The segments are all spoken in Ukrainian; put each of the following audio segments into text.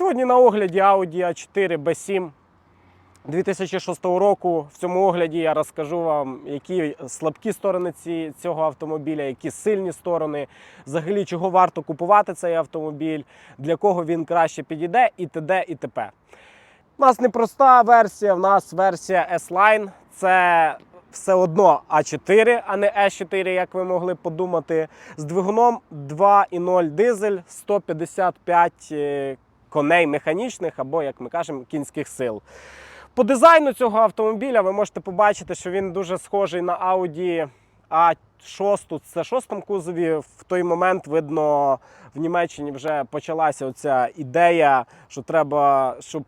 Сьогодні на огляді Audi A4 B7 2006 року. В цьому огляді я розкажу вам, які слабкі сторони ці, цього автомобіля, які сильні сторони, взагалі чого варто купувати цей автомобіль, для кого він краще підійде, і т.д. і т.п. У нас не проста версія, в нас версія S-Line. Це все одно А4, а не Е4, як ви могли подумати. З двигуном 2,0 дизель 155 е, коней механічних або, як ми кажемо, кінських сил. По дизайну цього автомобіля ви можете побачити, що він дуже схожий на Audi А6. Це шостому кузові. В той момент видно в Німеччині вже почалася оця ідея, що треба, щоб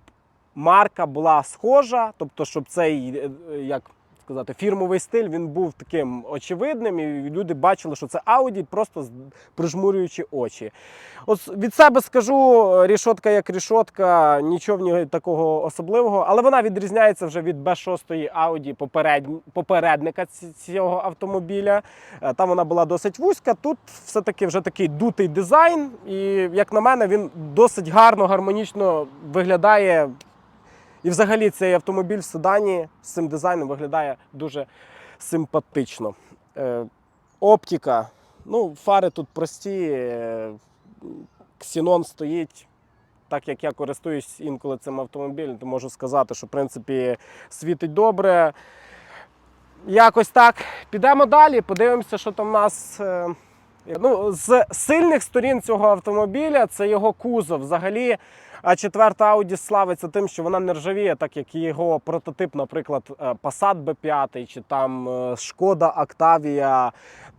марка була схожа, тобто, щоб цей е, як сказати, фірмовий стиль він був таким очевидним, і люди бачили, що це Audi, просто прижмурюючи очі. От від себе скажу, рішотка як рішотка, нічого в ній такого особливого, але вона відрізняється вже від B6 Audi поперед... попередника цього автомобіля. Е, Там вона була досить вузька. Тут все-таки вже такий дутий дизайн, і як на мене, він досить гарно, гармонічно виглядає. І взагалі цей автомобіль в седані з цим дизайном виглядає дуже симпатично. Е, оптика. Ну, фари тут прості. е, Ксінон стоїть. Так як я користуюсь інколи цим автомобілем, то можу сказати, що в принципі світить добре. Якось так. Підемо далі, подивимося, що там в нас. е, Ну, з сильних сторін цього автомобіля це його кузов. Взагалі, а четверта Audi славиться тим, що вона не ржавіє, так як його прототип, наприклад, е, Passat B5 чи там е, Шкода Octavia,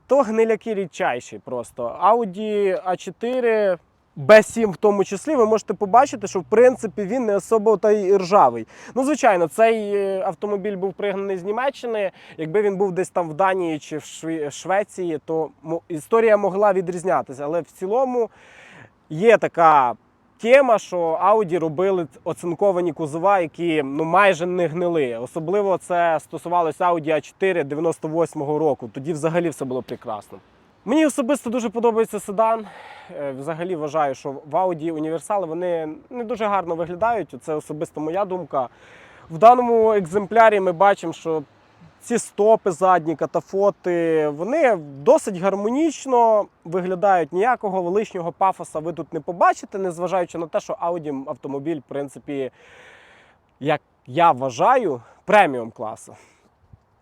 то гниляки рідчайші просто. Audi A4 B7 в тому числі, ви можете побачити, що в принципі він не особо та й ржавий. Ну, звичайно, цей е, автомобіль був пригнаний з Німеччини. Якби він був десь там в Данії чи в Швеції, то історія могла відрізнятися. Але в цілому є така тема, що Audi робили оцинковані кузова, які ну майже не гнили. Особливо це стосувалося Audi A4 98-го року. Тоді взагалі все було прекрасно. Мені особисто дуже подобається седан. Е, Взагалі вважаю, що в Audi універсали вони не дуже гарно виглядають. Це особисто моя думка. В даному екземплярі ми бачимо, що ці стопи задні, катафоти, вони досить гармонічно виглядають. Ніякого лишнього пафоса ви тут не побачите, незважаючи на те, що Audi автомобіль, в принципі, як я вважаю, преміум класу.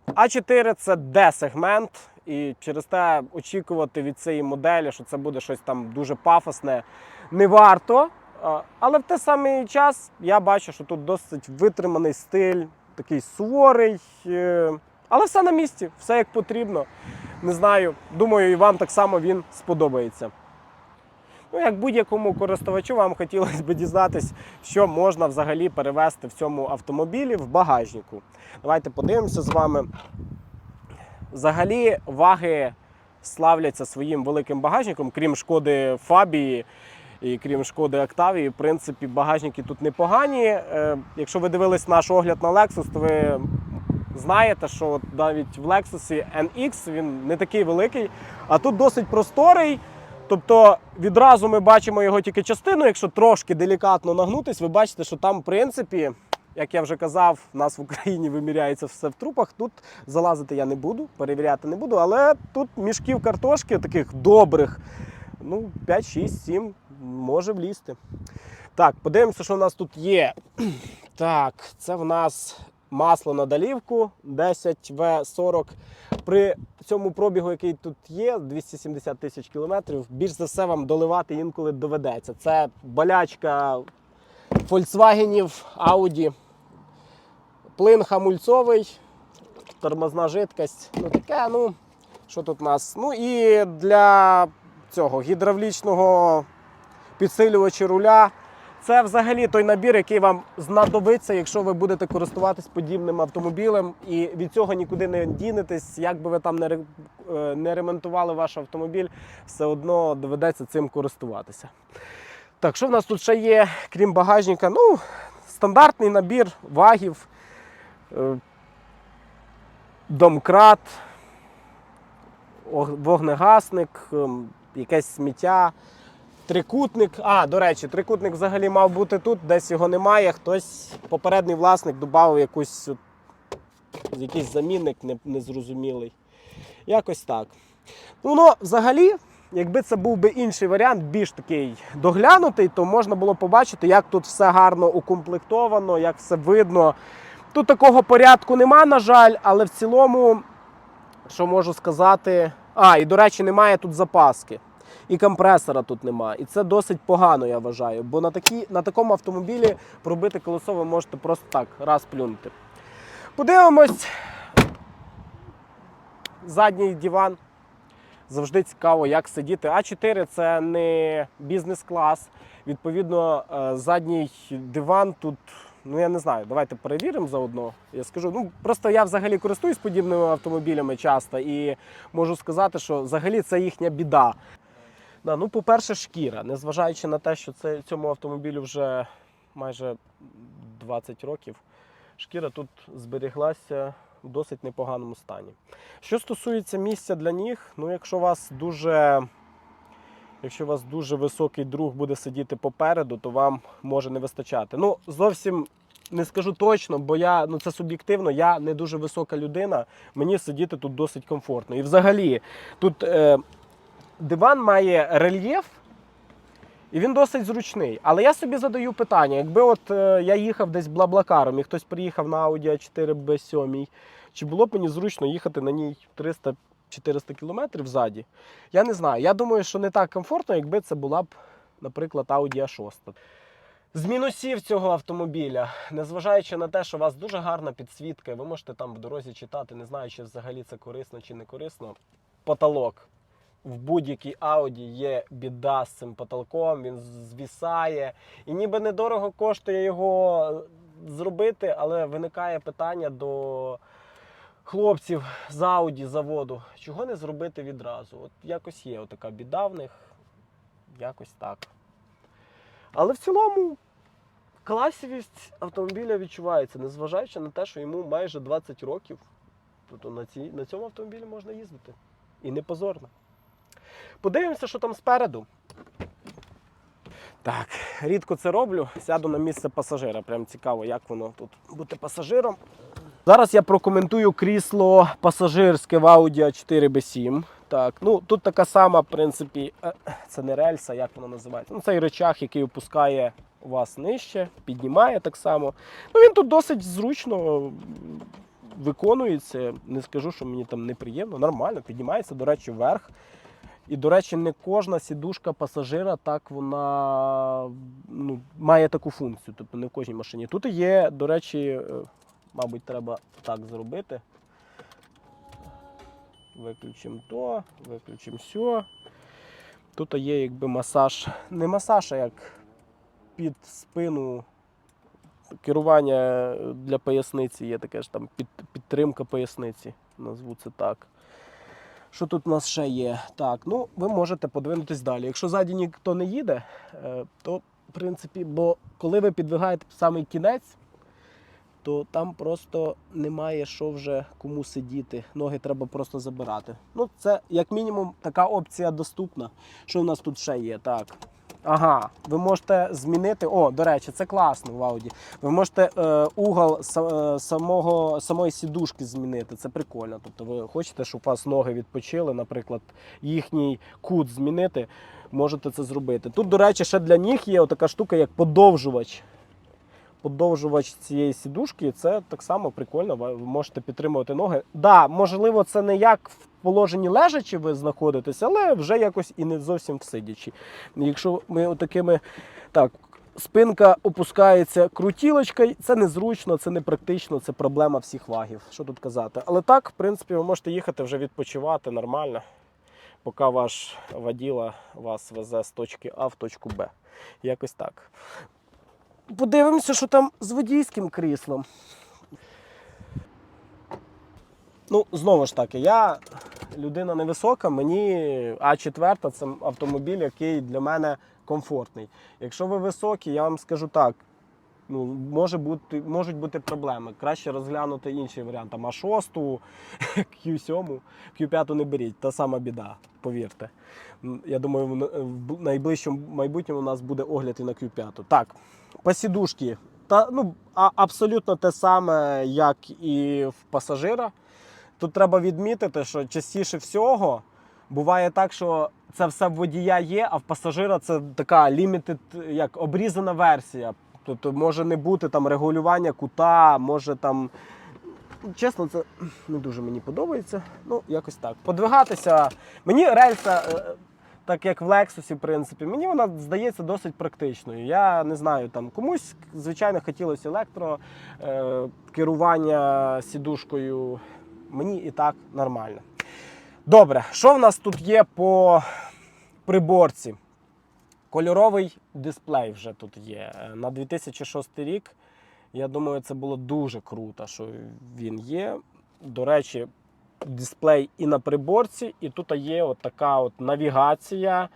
А4 це D-сегмент, і через те очікувати від цієї моделі, що це буде щось там дуже пафосне, не варто. Але в той самий час я бачу, що тут досить витриманий стиль, такий суворий. Але все на місці, все як потрібно. Не знаю, думаю, і вам так само він сподобається. Ну, як будь-якому користувачу, вам хотілося б дізнатись, що можна взагалі перевезти в цьому автомобілі в багажнику. Давайте подивимося з вами. Взагалі, ваги славляться своїм великим багажником, крім шкоди Фабії і крім шкоди Октавії. В принципі, багажники тут непогані. Е, Якщо ви дивились наш огляд на Lexus, то ви знаєте, що от навіть в Lexus NX він не такий великий, а тут досить просторий. Тобто відразу ми бачимо його тільки частину. Якщо трошки делікатно нагнутись, ви бачите, що там, в принципі, як я вже казав, в нас в Україні виміряється все в трупах. Тут залазити я не буду, перевіряти не буду, але тут мішків картошки таких добрих, ну, 5, 6, 7 може влізти. Так, подивимося, що в нас тут є. Так, це в нас масло на долівку 10В40. При цьому пробігу, який тут є, 270 тисяч кілометрів, більш за все вам доливати інколи доведеться. Це болячка Volkswagen, Audi. Плин хамульцовий, тормозна жидкость. Ну таке, ну, що тут у нас? Ну і для цього гідравлічного підсилювача руля. Це взагалі той набір, який вам знадобиться, якщо ви будете користуватись подібним автомобілем, і від цього нікуди не дінетесь. Як би ви там не, е, не ремонтували ваш автомобіль, все одно доведеться цим користуватися. Так, що в нас тут ще є, крім багажника? Ну, стандартний набір вагів, е, домкрат, вогнегасник, ем, якесь сміття. Трикутник. А, до речі, трикутник взагалі мав бути тут, десь його немає. Хтось, попередній власник, додав якусь якийсь замінник незрозумілий. Якось так. Ну, воно взагалі, якби це був би інший варіант, більш такий доглянутий, то можна було побачити, як тут все гарно укомплектовано, як все видно. Тут такого порядку нема, на жаль, але в цілому, що можу сказати. А, і до речі, немає тут запаски. І компресора тут немає. І це досить погано, я вважаю. Бо на, такі, на такому автомобілі пробити колесо ви можете просто так раз плюнути. Подивимось. Задній диван. Завжди цікаво, як сидіти. А4 це не бізнес-клас. Відповідно, е, задній диван тут, ну я не знаю, давайте перевіримо заодно. Я скажу, ну просто я взагалі користуюсь подібними автомобілями часто і можу сказати, що взагалі це їхня біда. Да, ну, по-перше, шкіра. Незважаючи на те, що це, цьому автомобілю вже майже 20 років, шкіра тут зберіглася в досить непоганому стані. Що стосується місця для ніг, ну якщо у вас дуже. Якщо у вас дуже високий друг буде сидіти попереду, то вам може не вистачати. Ну, зовсім не скажу точно, бо я ну це суб'єктивно, я не дуже висока людина. Мені сидіти тут досить комфортно. І взагалі, тут е, диван має рельєф, і він досить зручний. Але я собі задаю питання: якби от е, я їхав десь блаблакаром, і хтось приїхав на Audi A4 B7, чи було б мені зручно їхати на ній 300 400 кілометрів ззаді? Я не знаю. Я думаю, що не так комфортно, якби це була б, наприклад, Audi A6. З мінусів цього автомобіля, незважаючи на те, що у вас дуже гарна підсвітка, ви можете там в дорозі читати, не знаю, чи взагалі це корисно чи не корисно. Потолок. В будь-якій Audi є біда з цим потолком, він звісає. І ніби недорого коштує його зробити, але виникає питання до хлопців з Audi заводу. Чого не зробити відразу? От якось є така біда в них. Якось так. Але в цілому класовість автомобіля відчувається, незважаючи на те, що йому майже 20 років. Тобто на, цій, на цьому автомобілі можна їздити. І не позорно. Подивимося, що там спереду. Так, рідко це роблю. Сяду на місце пасажира. Прям цікаво, як воно тут бути пасажиром. Зараз я прокоментую крісло пасажирське в Audi A4 B7. Так, ну тут така сама, в принципі, е, це не рельса, як воно називається. Ну, цей речах, який опускає вас нижче, піднімає так само. Ну він тут досить зручно виконується. Не скажу, що мені там неприємно, нормально, піднімається, до речі, вверх. І, до речі, не кожна сідушка пасажира так вона ну, має таку функцію, тобто не в кожній машині. Тут є, до речі, е, мабуть, треба так зробити. Виключимо то, виключимо сьо. Тут є якби масаж, не масаж, а як під спину керування для поясниці є таке ж там під, підтримка поясниці, назву це так. Що тут у нас ще є? Так, ну ви можете подвинутись далі. Якщо ззаді ніхто не їде, е, то в принципі, бо коли ви підвигаєте самий кінець, то там просто немає що вже кому сидіти. Ноги треба просто забирати. Ну, це як мінімум така опція доступна. Що в нас тут ще є? Так. Ага, ви можете змінити. О, до речі, це класно в Audi. Ви можете е, угол е, самого, самої сідушки змінити. Це прикольно. Тобто ви хочете, щоб у вас ноги відпочили, наприклад, їхній кут змінити, можете це зробити. Тут, до речі, ще для ніг є така штука, як подовжувач. Подовжувач цієї сідушки, це так само прикольно. Ви можете підтримувати ноги. Да, можливо, це не як в положенні лежачи ви знаходитесь, але вже якось і не зовсім в сидячі. Якщо ми отакими так. Спинка опускається крутілочкою, це незручно, це не практично, це проблема всіх вагів. Що тут казати? Але так, в принципі, ви можете їхати вже відпочивати нормально, поки ваш воділа вас везе з точки А в точку Б. Якось так. Подивимося, що там з водійським кріслом. Ну, знову ж таки, я людина невисока, мені А4 це автомобіль, який для мене комфортний. Якщо ви високі, я вам скажу так. ну, може бути, можуть бути проблеми. Краще розглянути інший варіант. Там А6, Q7, Q5 не беріть, та сама біда, повірте. Я думаю, в найближчому майбутньому у нас буде огляд і на Q5. Так, посідушки. Та, ну, абсолютно те саме, як і в пасажира. Тут треба відмітити, що частіше всього буває так, що це все в водія є, а в пасажира це така лімітед, як обрізана версія. Тобто може не бути там регулювання кута, може там. Чесно, це не дуже мені подобається. Ну, якось так. Подвигатися. Мені рельса, е, так як в Lexus, в принципі, мені вона здається досить практичною. Я не знаю, там комусь, звичайно, хотілося електро е, керування сідушкою. Мені і так нормально. Добре, що в нас тут є по приборці? Кольоровий дисплей вже тут є. Е, На 2006 рік. Я думаю, це було дуже круто, що він є. До речі, дисплей і на приборці, і тут є от така от навігація,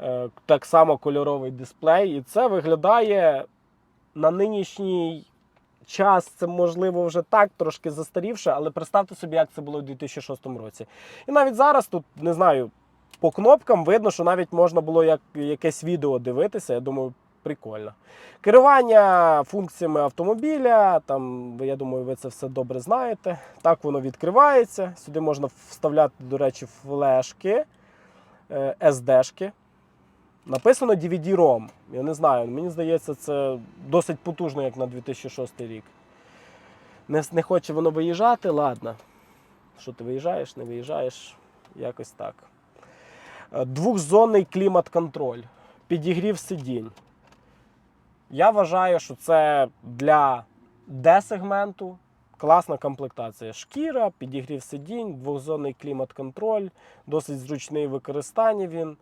е, так само кольоровий дисплей. І це виглядає на нинішній час, це можливо вже так трошки застарівше, але представте собі, як це було у 2006 році. І навіть зараз тут не знаю. По кнопкам видно, що навіть можна було як, якесь відео дивитися. Я думаю, прикольно. Керування функціями автомобіля, там, я думаю, ви це все добре знаєте. Так воно відкривається. Сюди можна вставляти, до речі, флешки, е, SD-шки. Написано DVD-ROM. Я не знаю, мені здається, це досить потужно, як на 2006 рік. Не, не хоче воно виїжджати, ладно. Що ти виїжджаєш, не виїжджаєш, якось так. Е, Двохзонний клімат-контроль, підігрів сидінь. Я вважаю, що це для D-сегменту класна комплектація. Шкіра, підігрів сидінь, двохзонний клімат-контроль, досить зручний в використанні він.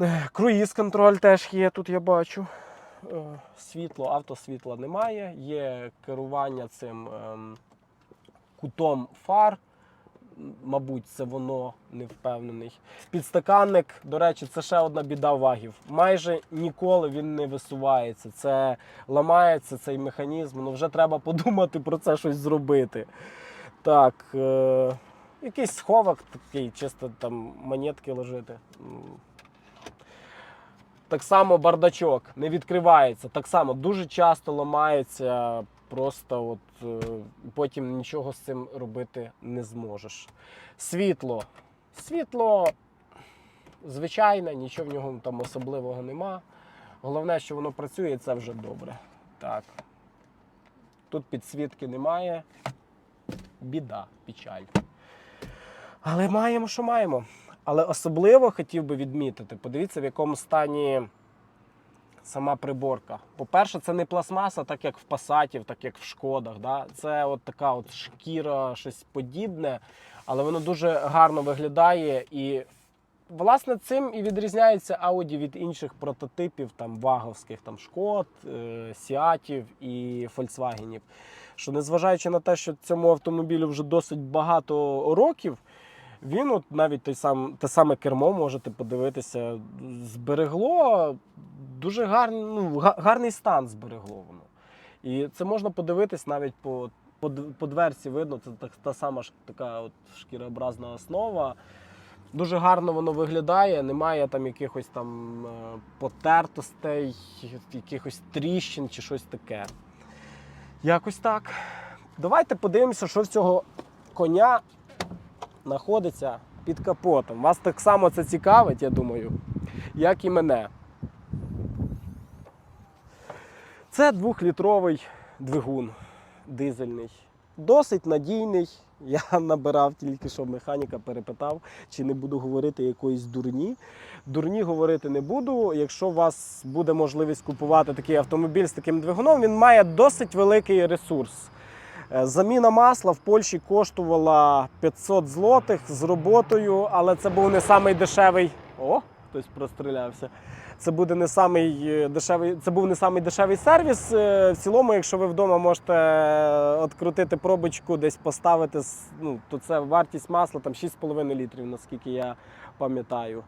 Е, Круїз-контроль теж є, тут я бачу. Е, Світло, автосвітла немає. Є керування цим ем, кутом фар. Мабуть, це воно не впевнений. Підстаканник, до речі, це ще одна біда вагів. Майже ніколи він не висувається. Це ламається цей механізм. Ну вже треба подумати про це щось зробити. Так, е, якийсь сховок такий, чисто там монетки ложити. Так само бардачок не відкривається. Так само дуже часто ламається. Просто от е, потім нічого з цим робити не зможеш. Світло. Світло звичайне, нічого в нього там особливого нема. Головне, що воно працює, і це вже добре. Так. Тут підсвітки немає. Біда, печаль. Але маємо, що маємо. Але особливо хотів би відмітити, подивіться, в якому стані сама приборка. По-перше, це не пластмаса, так як в пасатів, так як в шкодах. Да? Це от така от шкіра, щось подібне, але воно дуже гарно виглядає. І власне цим і відрізняється Audi від інших прототипів, там ваговських там шкод, е, сіатів і Volkswagen. Що незважаючи на те, що цьому автомобілю вже досить багато років. Він, от навіть той сам, те саме кермо, можете подивитися, зберегло дуже гарний, ну, гарний стан зберегло воно. І це можна подивитись навіть по, по, по дверці видно, це так, та сама ж така от шкірообразна основа. Дуже гарно воно виглядає, немає там якихось там е, потертостей, якихось тріщин чи щось таке. Якось так. Давайте подивимося, що в цього коня знаходиться під капотом. Вас так само це цікавить, я думаю, як і мене. Це двохлітровий двигун дизельний. Досить надійний. Я набирав тільки що механіка, перепитав, чи не буду говорити якоїсь дурні. Дурні говорити не буду. Якщо у вас буде можливість купувати такий автомобіль з таким двигуном, він має досить великий ресурс. Е, Заміна масла в Польщі коштувала 500 злотих з роботою, але це був не самий дешевий. О, хтось прострілявся. Це буде не самий е, дешевий. Це був не самий дешевий сервіс. Е, В цілому, якщо ви вдома можете відкрутити пробочку, десь поставити, ну, то це вартість масла там 6,5 літрів, наскільки я пам'ятаю.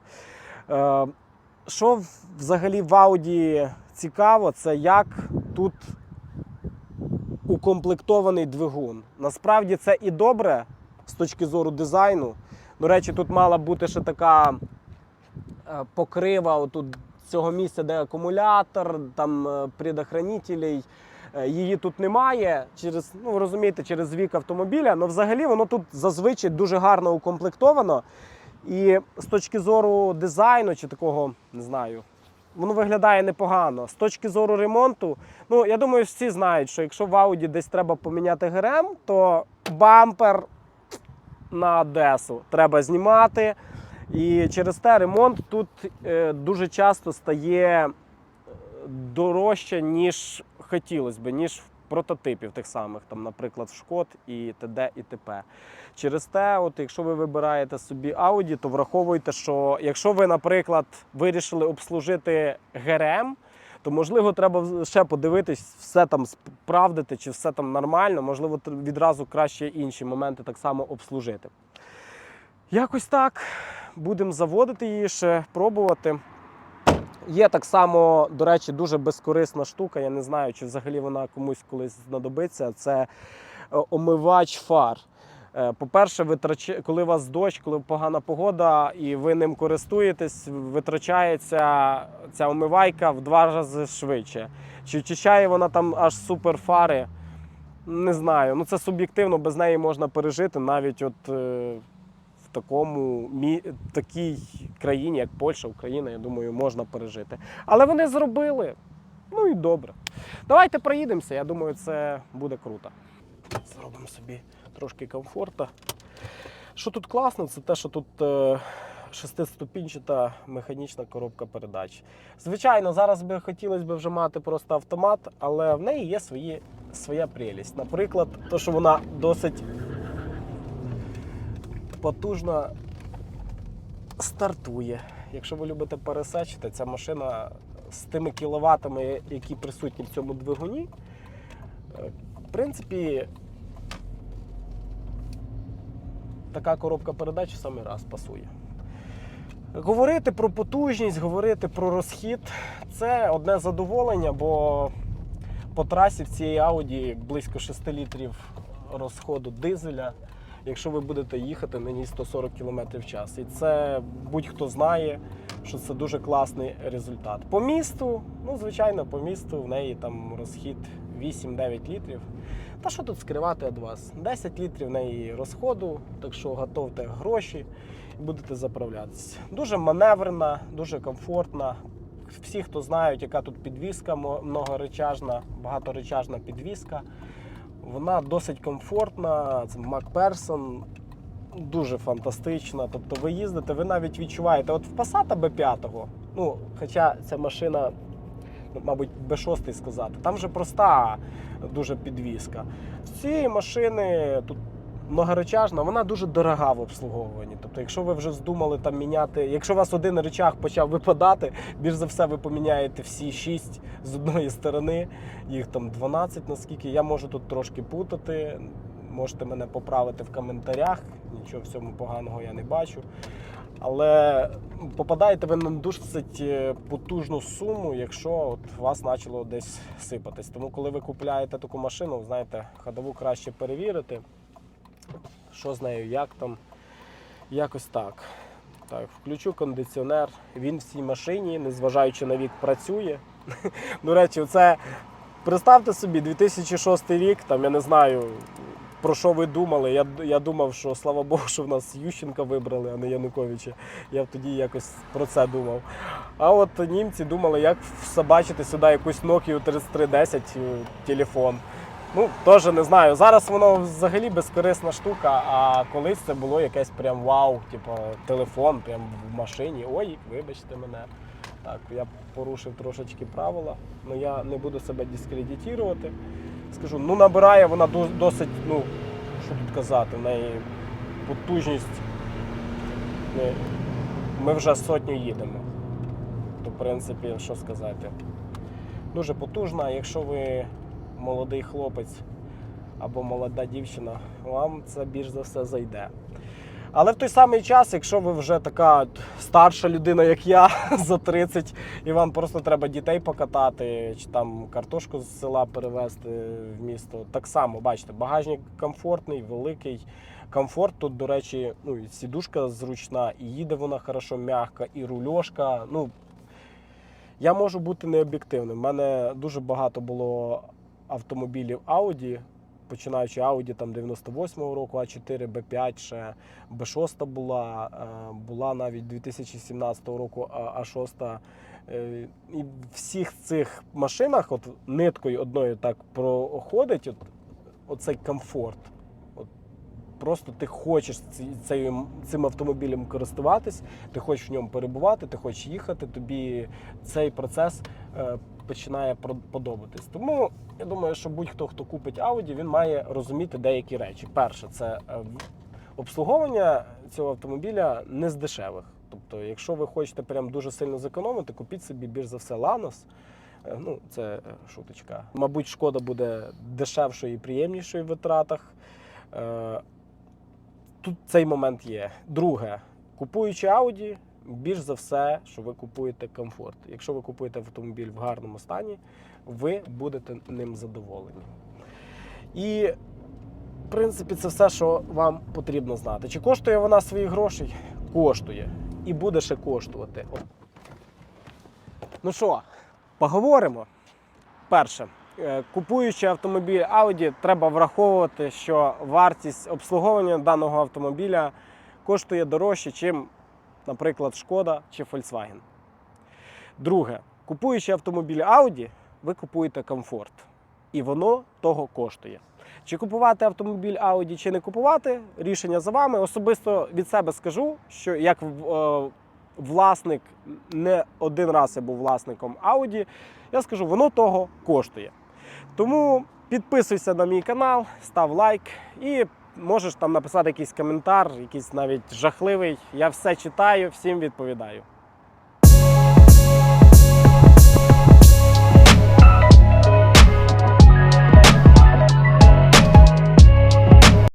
Що взагалі в Audi цікаво, це як тут укомплектований двигун. Насправді це і добре з точки зору дизайну. До речі, тут мала бути ще така е, покрива отут цього місця, де акумулятор, там е, предохранителей. Е, Її тут немає через, ну розумієте, через вік автомобіля. але взагалі воно тут зазвичай дуже гарно укомплектовано. І з точки зору дизайну чи такого, не знаю, воно виглядає непогано. З точки зору ремонту, ну я думаю, всі знають, що якщо в ауді десь треба поміняти ГРМ, то бампер на Одесу треба знімати. І через те ремонт тут е, дуже часто стає е, дорожче, ніж хотілося б, ніж в прототипів тих самих, там, наприклад, Шкод і т.д. і т.п. Через те, от, якщо ви вибираєте собі Audi, то враховуйте, що якщо ви, наприклад, вирішили обслужити ГРМ, то можливо треба ще подивитись, все там справдити, чи все там нормально, можливо, відразу краще інші моменти так само обслужити. Якось так. Будемо заводити її ще, пробувати. Є так само, до речі, дуже безкорисна штука. Я не знаю, чи взагалі вона комусь колись знадобиться. Це е, омивач фар. Е, По-перше, витрач... коли у вас дощ, коли погана погода і ви ним користуєтесь, витрачається ця омивайка в два рази швидше. Чи очищає вона там аж супер фари? Не знаю. Ну це суб'єктивно, без неї можна пережити навіть от. В такому такій країні, як Польща, Україна, я думаю, можна пережити. Але вони зробили. Ну і добре. Давайте проїдемося. Я думаю, це буде круто. Зробимо собі трошки комфорту. Що тут класно, це те, що тут е, шестиступінчата механічна коробка передач. Звичайно, зараз би хотілося б вже мати просто автомат, але в неї є свої, своя прелість. Наприклад, то, що вона досить потужно стартує. Якщо ви любите пересечити, ця машина з тими кіловатами, які присутні в цьому двигуні, е, в принципі, така коробка передач в самий раз пасує. Говорити про потужність, говорити про розхід це одне задоволення, бо по трасі в цій Audi близько 6 літрів розходу дизеля якщо ви будете їхати на ній 140 км в час. І це будь-хто знає, що це дуже класний результат. По місту, ну звичайно, по місту в неї там розхід 8-9 літрів. Та що тут скривати від вас? 10 літрів в неї розходу, так що готовте гроші і будете заправлятися. Дуже маневрена, дуже комфортна. Всі, хто знають, яка тут підвізка, многоречажна, багаторечажна підвізка. Вона досить комфортна. Це MacPherson, дуже фантастична. Тобто ви їздите, ви навіть відчуваєте. От в Passat B5, ну, хоча ця машина, ну, мабуть, B6 сказати, там вже проста дуже підвізка. З цієї машини тут многоречажна, вона дуже дорога в обслуговуванні. Тобто, якщо ви вже здумали там міняти, якщо у вас один речах почав випадати, більш за все ви поміняєте всі 6 з одної сторони, їх там 12, наскільки я можу тут трошки путати. Можете мене поправити в коментарях, нічого в цьому поганого я не бачу. Але попадаєте ви на досить е, потужну суму, якщо от вас почало десь сипатись. Тому коли ви купляєте таку машину, знаєте, ходову краще перевірити, що з нею, як там. Якось так. Так, включу кондиціонер. Він в цій машині, незважаючи на вік, працює. До речі, це представте собі, 2006 рік, там я не знаю. Про що ви думали? Я, я думав, що слава Богу, що в нас Ющенка вибрали, а не Януковича. Я тоді якось про це думав. А от німці думали, як всобачити сюди якусь Nokia 3310 е, телефон. Ну, теж не знаю. Зараз воно взагалі безкорисна штука, а колись це було якесь прям вау, типу телефон, прям в машині. Ой, вибачте мене. Так, я порушив трошечки правила, але я не буду себе дискредитувати. Скажу, ну набирає вона досить, ну, що тут казати, в неї потужність. Ми, ми вже сотню їдемо. То, в принципі, що сказати. Дуже потужна, якщо ви молодий хлопець або молода дівчина, вам це більш за все зайде. Але в той самий час, якщо ви вже така старша людина, як я, за 30, і вам просто треба дітей покатати, чи там картошку з села перевезти в місто, так само, бачите, багажник комфортний, великий. Комфорт тут, до речі, ну, сідушка зручна, і їде вона хорошо м'яка, і рульошка. Ну, я можу бути необ'єктивним. У мене дуже багато було автомобілів Audi, починаючи Audi там 98-го року, А4, Б5, ще Б6 була, е, була навіть 2017 року А- А6. Е, І в всіх цих машинах от ниткою одною так проходить от, оцей комфорт. От, просто ти хочеш цею- цим автомобілем користуватись, ти хочеш в ньому перебувати, ти хочеш їхати, тобі цей процес е, починає подобатись. Тому я думаю, що будь-хто, хто купить Audi, він має розуміти деякі речі. Перше, це е, обслуговування цього автомобіля не з дешевих. Тобто, якщо ви хочете прям дуже сильно зекономити, купіть собі більш за все Lanos. Е, Ну, це е, шуточка. Мабуть, шкода буде дешевшою і приємнішою в витратах. Тут цей момент є. Друге, купуючи Audi, більш за все, що ви купуєте комфорт. Якщо ви купуєте автомобіль в гарному стані, ви будете ним задоволені. І, в принципі, це все, що вам потрібно знати. Чи коштує вона своїх грошей? Коштує. І буде ще коштувати. Ну що, поговоримо. Перше, е, купуючи автомобіль Audi, треба враховувати, що вартість обслуговування даного автомобіля коштує дорожче, ніж, наприклад, Шкода чи Volkswagen. Друге, купуючи автомобіль Audi, ви купуєте комфорт. І воно того коштує. Чи купувати автомобіль Audi, чи не купувати, рішення за вами. Особисто від себе скажу, що як е, власник не один раз я був власником Audi, я скажу, воно того коштує. Тому підписуйся на мій канал, став лайк і можеш там написати якийсь коментар, якийсь навіть жахливий. Я все читаю, всім відповідаю.